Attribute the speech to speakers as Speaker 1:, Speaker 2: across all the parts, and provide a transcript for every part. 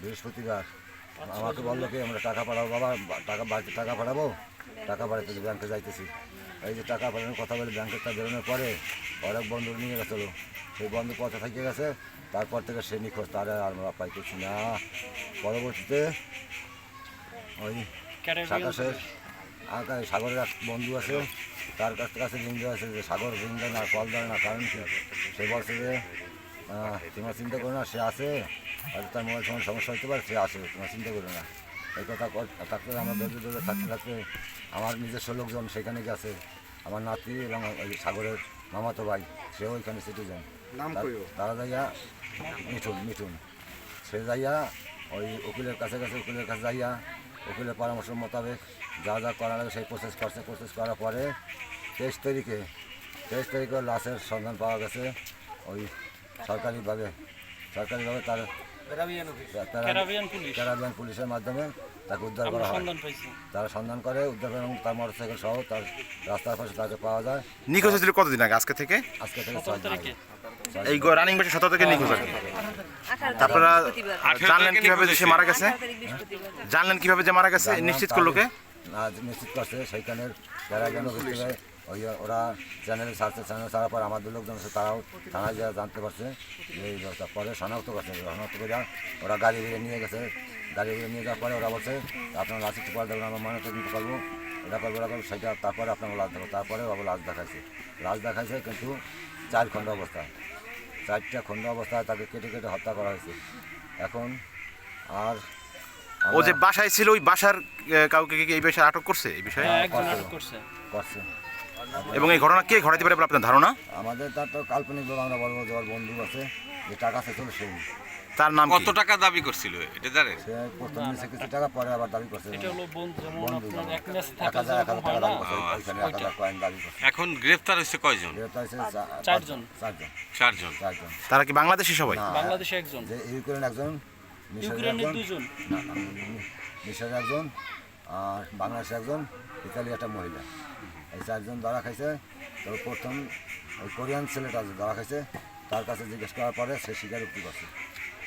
Speaker 1: বৃহস্পতিবার। আমাকে বলল কি আমরা টাকা পাঠাবো বাবা টাকা বাড়িতে টাকা পাঠাবো? টাকা পাঠাতে ব্যাংকে যাইতেছি। এই যে টাকা পাঠানোর কথা বলে ব্যাংকের ব্যাংকেরটা বেরোনোর পরে অনেক বন্ধু নিয়ে গেছিল। সেই বন্ধু কথা থেকে গেছে তারপর থেকে সে নিখোঁজ। তারা আর আমরা পাইতেছি না। পরবর্তীতে ওই সাতাশের আঁকায় সাগরের এক বন্ধু আছে তার কাছ থেকে কাছে রিঙ্গ আছে যে সাগর দেয় না কল দেয় না কারণ সে বলছে যে তোমরা চিন্তা করো না সে আছে আর তার মোবাইল সময় সমস্যা হতে পারে সে আসে তোমরা চিন্তা করো না। এই কথা থাকতে আমরা বেঁধে ধরে থাকতে থাকতে আমার নিজস্ব লোকজন সেখানে গেছে। আমার নাতি এবং ওই সাগরের মামাতো ভাই সেও ওইখানে সিটিজেন তারা যাইয়া মিঠুন মিঠুন। সে যাইয়া ওই উকিলের কাছে কাছে উকিলের কাছে যাইয়া উকিলের পরামর্শ মোতাবেক যা যা করা লাগে সেই প্রসেস করছে। প্রসেস করার পরে তেইশ তারিখে তেইশ তারিখে লাশের সন্ধান পাওয়া গেছে। ওই সরকারিভাবে সরকারিভাবে তার
Speaker 2: ক্যারাবিয়ান
Speaker 1: পুলিশের মাধ্যমে তাকে উদ্ধার করা হয়। তারা সন্ধান করে উদ্ধার করে এবং তার মোটরসাইকেল সহ তার রাস্তার পাশে তাকে পাওয়া যায়।
Speaker 3: নিখোঁজ হয়েছিল কতদিন আগে? আজকে থেকে?
Speaker 1: আজকে থেকে ছয় দিন
Speaker 2: তারিখে।
Speaker 3: এই রানিং বেশি সতেরো থেকে নিখোঁজ আর কি। আপনারা জানলেন কীভাবে যে সে মারা গেছে? জানলেন কীভাবে যে মারা গেছে? নিশ্চিত করল কে?
Speaker 1: নিশ্চিত করছে সেইখানের যারা ভিতরে ওই ওরা চ্যানেল ছাড়ছে চ্যানেল ছাড়ার পর আমাদের লোকজন আছে তারাও থানায় যা জানতে পারছে যে এই ব্যবস্থা। পরে শনাক্ত করছে শনাক্ত করে ওরা গাড়ি বেরিয়ে নিয়ে গেছে। গাড়ি বেরিয়ে নিয়ে যাওয়ার পরে ওরা বলছে আপনার লাশ একটু পরে দেবেন আমরা মনে দিতে পারব এটা করব ওরা করব সেটা তারপরে আপনার লাশ দেবো তারপরে বাবু লাশ দেখাইছে। লাশ দেখাইছে কিন্তু চার খণ্ড অবস্থায়। চারটা খণ্ড অবস্থায় তাকে কেটে কেটে হত্যা করা হয়েছে। এখন আর
Speaker 3: ও যে বাসায় ছিল ওই বাসার কাউকে কি এই বিষয়ে আটক করছে এই বিষয়ে?
Speaker 2: হ্যাঁ, আটক করছে।
Speaker 1: করছে।
Speaker 3: এবং এই ঘটনা কে ঘটাতে পারে বলে আপনার ধারণা?
Speaker 1: আমাদের তার তো কাল্পনিক ভাবে আমরা বলব যে ওর বন্ধু আছে যে টাকা সে চলে সেই।
Speaker 3: তার নাম
Speaker 4: কত টাকা দাবি করছিল? এটা জানেন?
Speaker 1: সে প্রথম নিচে কিছু টাকা পরে আবার দাবি করছে
Speaker 2: এটা হলো বন্ধু যেমন আপনার এক ম্যাচ থাকা
Speaker 1: এক টাকা
Speaker 2: হয় না
Speaker 1: দাবি করছে ওইখানে এক হাজার কয়েন দাবি করছে।
Speaker 4: এখন গ্রেফতার হয়েছে কয়জন?
Speaker 1: গ্রেফতার হয়েছে
Speaker 2: চারজন।
Speaker 1: চারজন।
Speaker 4: চারজন।
Speaker 1: চারজন।
Speaker 3: তারা কি বাংলাদেশি সবাই?
Speaker 2: বাংলাদেশে একজন।
Speaker 1: যে ইউক্রেন একজন
Speaker 2: ইউক্রেনের দুজন
Speaker 1: না, না, মিশরের একজন আর বাংলাদেশের একজন ইতালি একটা মহিলা। এই চারজন ধরা খাইছে। তো প্রথম ওই কোরিয়ান ছেলেটা যে ধরা খাইছে তার কাছে জিজ্ঞেস করার পরে সে স্বীকারোক্তি করছে।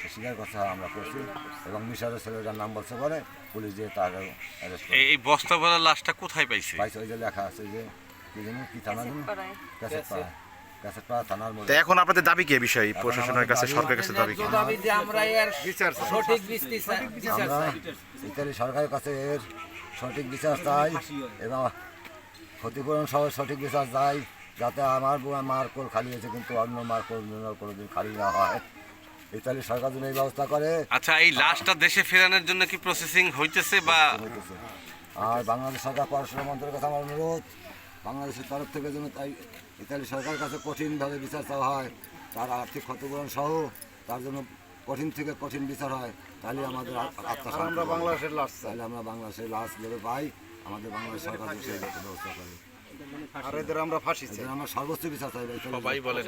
Speaker 1: সে স্বীকার করছে হ্যাঁ, আমরা করছি। এবং মিশরের ছেলেটার নাম বলছে পরে পুলিশ দিয়ে তার অ্যারেস্ট করে।
Speaker 4: এই- বস্তা ভরা লাশটা কোথায় পাইছে?
Speaker 1: পাইছে ওই যে লেখা আছে যে কি জানি কি থানা জানি
Speaker 5: পাড়ায়।
Speaker 1: ক্যাসেট। পাড়া ক্যাসেট থানার মধ্যে।
Speaker 3: এখন আপনাদের দাবি কি এই প্রশাসনের কাছে সরকারের কাছে দাবি কি?
Speaker 6: দাবি যে আমরা এর সঠিক বিচার বিচার চাই
Speaker 1: ইতালি সরকারের কাছে এর সঠিক বিচার চাই। এবং ক্ষতিপূরণ সহ সঠিক বিচার চাই যাতে আমার মার কোল খালি হয়েছে কিন্তু অন্য মার কোল কোনোদিন খালি না হয় ইতালি সরকার যদি এই ব্যবস্থা করে
Speaker 4: আচ্ছা এই লাশটা দেশে ফেরানোর জন্য কি প্রসেসিং হইতেছে বা
Speaker 1: হইতেছে। আর বাংলাদেশ সরকার পররাষ্ট্র মন্ত্রীর কাছে আমার অনুরোধ বাংলাদেশের তরফ থেকে যেন তাই ইতালি সরকারের কাছে কঠিনভাবে বিচার চাওয়া হয় তার আর্থিক ক্ষতিপূরণ সহ তার জন্য কঠিন থেকে কঠিন বিচার হয় তাহলে আমাদের
Speaker 7: আমরা। বাংলাদেশের লাশ চাই
Speaker 1: তাহলে আমরা বাংলাদেশের লাশ ধরে পাই আমাদের বাংলাদেশ সরকার সেই ব্যবস্থা করে।
Speaker 7: আর এদের আমরা ফাঁসি চাই।
Speaker 1: আমরা সর্বোচ্চ বিচার চাই
Speaker 4: সবাই বলে